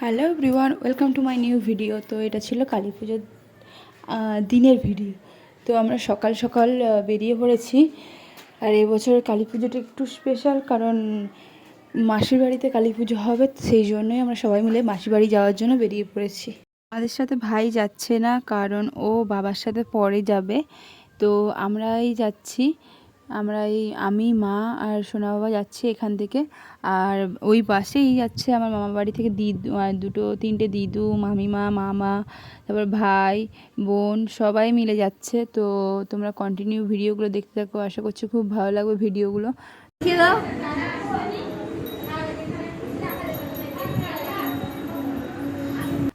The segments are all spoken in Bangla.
Hello everyone, welcome to my new video. তো এটা ছিল কালী পুজোর দিনের ভিডিও। তো আমরা সকাল সকাল বেরিয়ে পড়েছি। আর এবছর কালী পুজোটা একটু স্পেশাল কারণ মাসির বাড়িতে কালী পুজো হবে, সেই জন্যই আমরা সবাই মিলে মাসির বাড়ি যাওয়ার জন্য বেরিয়ে পড়েছি। আমাদের সাথে ভাই যাচ্ছে না, কারণ ও বাবার সাথে পরে যাবে। তো আমরাই যাচ্ছি। আমরা এই, আমি, মা আর সোনা বাবা যাচ্ছি এখান থেকে। আর ওই বাসেই যাচ্ছে আমার মামা বাড়ি থেকে দিদু দুটো, তিনটে দিদু, মামিমা, মামা, তারপর ভাই, বোন, সবাই মিলে যাচ্ছে। তো তোমরা কন্টিনিউ ভিডিওগুলো দেখতে থাকো। আশা করছি খুব ভালো লাগবে ভিডিওগুলো।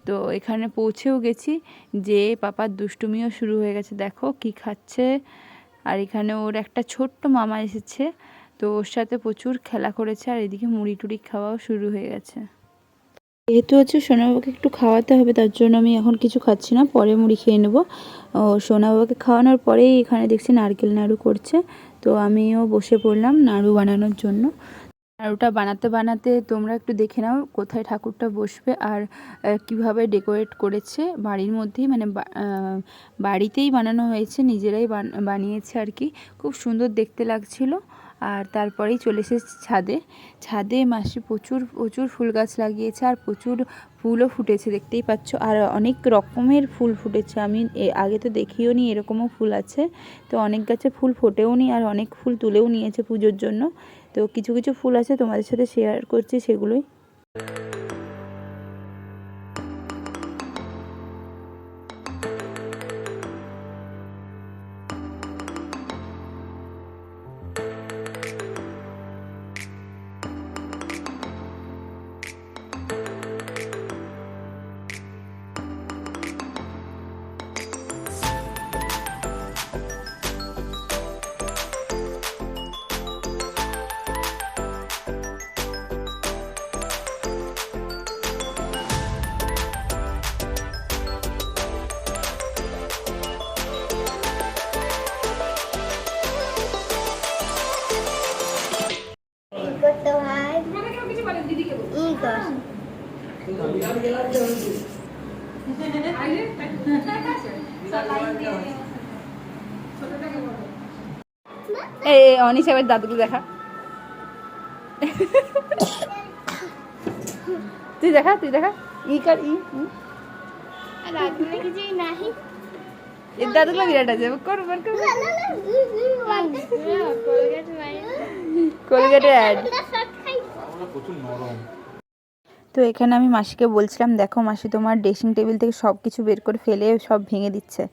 তো এখানে পৌঁছেও গেছি যে পাপার দুষ্টুমিও শুরু হয়ে গেছে। দেখো কি খাচ্ছে। আর এখানে ওর একটা ছোট্ট মামা এসেছে, তো ওর সাথে প্রচুর খেলা করেছে আর এদিকে মুড়ি টুড়ি খাওয়াও শুরু হয়ে গেছে। যেহেতু হচ্ছে সোনাবাবাকে একটু খাওয়াতে হবে, তার জন্য আমি এখন কিছু খাচ্ছি না, পরে মুড়ি খেয়ে নেব। ও সোনাবাবাকে খাওয়ানোর পরেই এখানে দেখছি নারকেল নাড়ু করছে, তো আমিও বসে পড়লাম নাড়ু বানানোর জন্য। নাড়ুটা বানাতে বানাতে তোমরা একটু দেখে নাও কোথায় ঠাকুরটা বসবে আর কীভাবে ডেকোরেট করেছে। বাড়ির মধ্যেই মানে বাড়িতেই বানানো হয়েছে, নিজেরাই বান- বানিয়েছে আর কি। খুব সুন্দর দেখতে লাগছিল। আর তারপরেই চলে এসেছে ছাদে। ছাদে মাসি প্রচুর প্রচুর ফুল গাছ লাগিয়েছে আর প্রচুর ফুলও ফুটেছে, দেখতেই পাচ্ছ। আর অনেক রকমের ফুল ফুটেছে। আমি আগে তো দেখিও নি এরকমও ফুল আছে। তো অনেক গাছে ফুল ফোটেও নি আর অনেক ফুল তুলেও নিয়েছে পুজোর জন্য। তো কিছু কিছু ফুল আছে তোমাদের সাথে শেয়ার করছি সেগুলোই। কর এই অনিশ এবার দাদুকে দেখা। তুই দেখা তুই দেখা। ই কর ই দাদুগুলো বিরাট আছে। কর কর। কর কোলগেটের অ্যাড শর্ট খাই তো এখানে আমি মাসিকে বলছিলাম, দেখো মাসি তোমার ড্রেসিং টেবিল থেকে সব কিছু বের করে ফেলে, সব ভেঙে দিচ্ছে।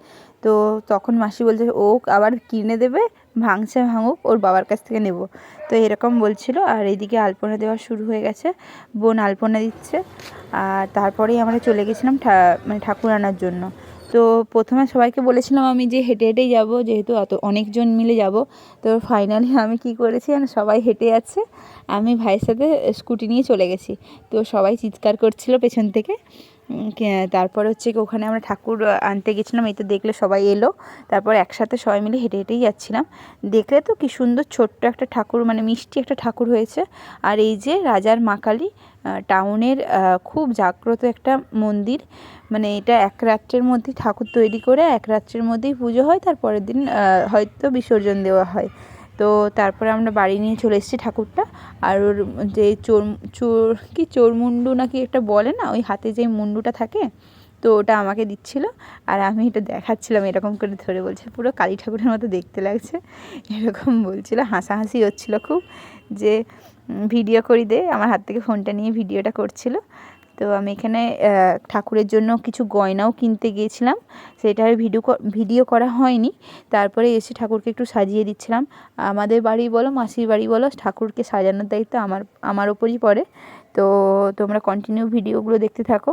তো তখন মাসি বলছে, ও আবার কিনে দেবে, ভাঙছে, ভাঙুক, ওর বাবার কাছ থেকে নেব। তো এরকম বলছিল, আর এদিকে আলপনা দেওয়া শুরু হয়ে গেছে, বোন আলপনা দিচ্ছে, আর তারপরেই আমরা চলে গেছিলাম মানে ঠাকুর আনার জন্য। তো প্রথমে সবাইকে বলেছিলাম আমি যে হেঁটে হেঁটেই যাব, যেহেতু অত অনেকজন মিলে যাব। তো ফাইনালি আমি কি করেছি মানে সবাই হেঁটে যাচ্ছে, আমি ভাইয়ের সাথে স্কুটি নিয়ে চলে গেছি। তো সবাই চিৎকার করছিল পেছন থেকে। তারপর হচ্ছে কি ওখানে আমরা ঠাকুর আনতে গেছিলাম, এই তো দেখলে সবাই এলো। তারপর একসাথে সবাই মিলে হেঁটে হেঁটেই যাচ্ছিলাম। দেখলে তো কি সুন্দর ছোট্ট একটা ঠাকুর মানে মিষ্টি একটা ঠাকুর হয়েছে। আর এই যে রাজার মা কালী টাউনের খুব জাগ্রত একটা মন্দির। মানে এটা এক রাত্রের মধ্যেই ঠাকুর তৈরি করে, এক রাত্রের মধ্যেই পুজো হয়, তারপরের দিন হয়তো বিসর্জন দেওয়া হয়। তো তারপরে আমরা বাড়ি নিয়ে চলে এসেছি ঠাকুরটা। আর ওর যে চোর চোর, কি চোর মুন্ডু নাকি একটা বলে না? ওই হাতে যে মুন্ডুটা থাকে তো ওটা আমাকে দিচ্ছিল আর আমি এটা দেখাচ্ছিলাম এরকম করে ধরে বলছে, পুরো কালী ঠাকুরের মতো দেখতে লাগছে। এরকম বলছিল, হাসাহাসি হচ্ছিল খুব যে ভিডিও করি দে, আমার হাত থেকে ফোনটা নিয়ে ভিডিওটা করছিল। তো আমি এখানে ঠাকুরের জন্য কিছু গয়নাও কিনতে গিয়েছিলাম। সেটার ভিডিও ভিডিও করা হয়নি। তারপরে এসে ঠাকুরকে একটু সাজিয়ে দিচ্ছিলাম। আমাদের বাড়ি বলো, মাসির বাড়ি বলো, ঠাকুরকে সাজানোর দায়িত্ব আমার আমার ওপরই পড়ে। তো তোমরা কন্টিনিউ ভিডিওগুলো দেখতে থাকো।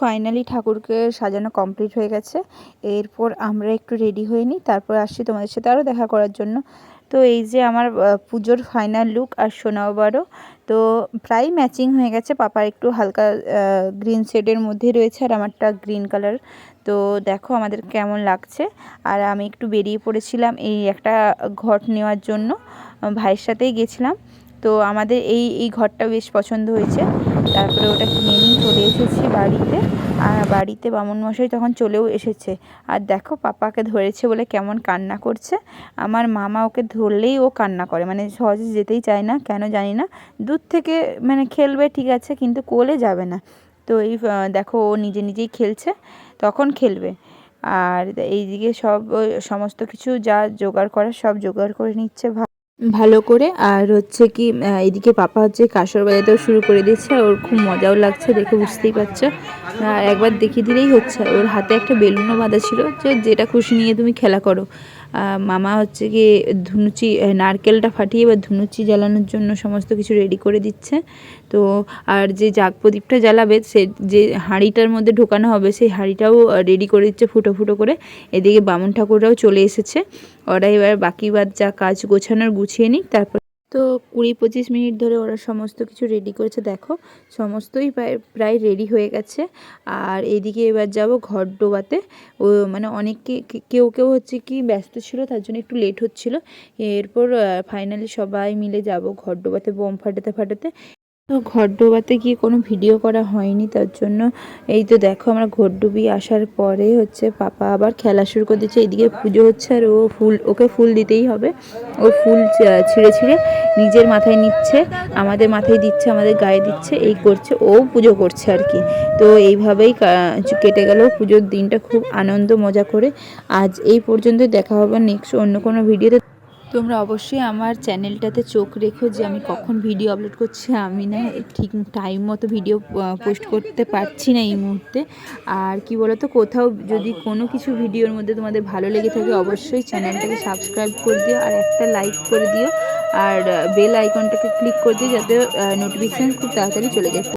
ফাইনালি ঠাকুরকে সাজানো কমপ্লিট হয়ে গেছে। এরপর আমরা একটু রেডি হয়ে নিই, তারপর আসছি তোমাদের সাথে আরও দেখা করার জন্য। তো এই যে আমার পুজোর ফাইনাল লুক আর সোনাবারও তো প্রায় ম্যাচিং হয়ে গেছে। পাপার একটু হালকা গ্রিন শেডের মধ্যে রয়েছে আর আমারটা গ্রিন কালার তো দেখো আমাদের কেমন লাগছে। আর আমি একটু বেরিয়ে পড়েছিলাম এই একটা ঘট নেওয়ার জন্য, ভাইয়ের সাথেই গেছিলাম। তো আমাদের এই এই ঘরটা বেশ পছন্দ হয়েছে। তারপরে ওটা কিনে নিয়ে চলে এসেছি বাড়িতে। আর বাড়িতে বামুন মশাই তখন চলেও এসেছে। আর দেখো পাপাকে ধরেছে বলে কেমন কান্না করছে। আমার মামা ওকে ধরলেই ও কান্না করে। মানে সহজে যেতেই চায় না, কেন জানি না। দূর থেকে মানে খেলবে ঠিক আছে, কিন্তু কোলে যাবে না। তো এই দেখো ও নিজে নিজেই খেলছে, তখন খেলবে। আর এইদিকে সব সমস্ত কিছু যা জোগাড় করার সব জোগাড় করে নিচ্ছে ভালো করে। আর হচ্ছে কি এদিকে পাপা হচ্ছে কাঁসর বাজাতেও শুরু করে দিচ্ছে। আর ওর খুব মজাও লাগছে, দেখে বুঝতেই পারছ। আর একবার দেখিয়ে দিলেই হচ্ছে। ওর হাতে একটা বেলুনও বাঁধা ছিল যে, যেটা খুশি নিয়ে তুমি খেলা করো। মামা হচ্ছে কি ধুনুচি নারকেলটা ফাটিয়ে এবার ধুনুচি জ্বালানোর জন্য সমস্ত কিছু রেডি করে দিচ্ছে। তো, আর যে জাগ প্রদীপটা জ্বালাবে, সে যে হাঁড়িটার মধ্যে ঢোকানো হবে, সেই হাঁড়িটাও রেডি করে দিচ্ছে ফুটো ফুটো করে। এদিকে বামুন ঠাকুররাও চলে এসেছে। ওরা এবার বাকি বাদ যা কাজ গোছানোর গুছিয়ে নিক, তারপর তো কুড়ি পঁচিশ মিনিট ধরে ওরা সমস্ত কিছু রেডি করেছে, দেখো। সমস্তই প্রায় রেডি হয়ে গেছে। আর এদিকে এবার যাব ঘর ডোবাতে। ও মানে অনেকে কেউ কেউ হচ্ছে কি ব্যস্ত ছিল, তার জন্য একটু লেট হচ্ছিল। এরপর ফাইনালি সবাই মিলে যাব ঘর ডোবাতে, বোম ফাটাতে ফাটাতে। তো ঘর ডোবাতে গিয়ে কোনো ভিডিও করা হয়নি, তার জন্য এই তো দেখো আমরা ঘর ডুবিয়ে আসার পরে হচ্ছে পাপা আবার খেলা শুরু করে দিচ্ছে এদিকে পুজো হচ্ছে আর ও ফুল, ওকে ফুল দিতেই হবে। ও ফুল ছিঁড়ে ছিঁড়ে নিজের মাথায় নিচ্ছে, আমাদের মাথায় দিচ্ছে, আমাদের গায়ে দিচ্ছে, এই করছে, ও পুজো করছে আর কি। তো এইভাবেই কেটে গেল পুজোর দিনটা, খুব আনন্দ, মজা করে। আজ এই পর্যন্ত দেখা হবে নেক্সট অন্য কোনো ভিডিওতে তোমরা অবশ্যই আমার চ্যানেলটাতে চোখ রেখো যে আমি কখন ভিডিও আপলোড করছি। আমি না ঠিক টাইম মতো ভিডিও পোস্ট করতে পারছি না এই মুহূর্তে। আর কি বলো তো কোথাও যদি কোনো কিছু ভিডিওর মধ্যে তোমাদের ভালো লেগে থাকে, অবশ্যই চ্যানেলটাকে সাবস্ক্রাইব করে দিও আর একটা লাইক করে দিও। আর বেল আইকনটাকে ক্লিক করে দিও যাতে নোটিফিকেশান খুব তাড়াতাড়ি চলে যায়।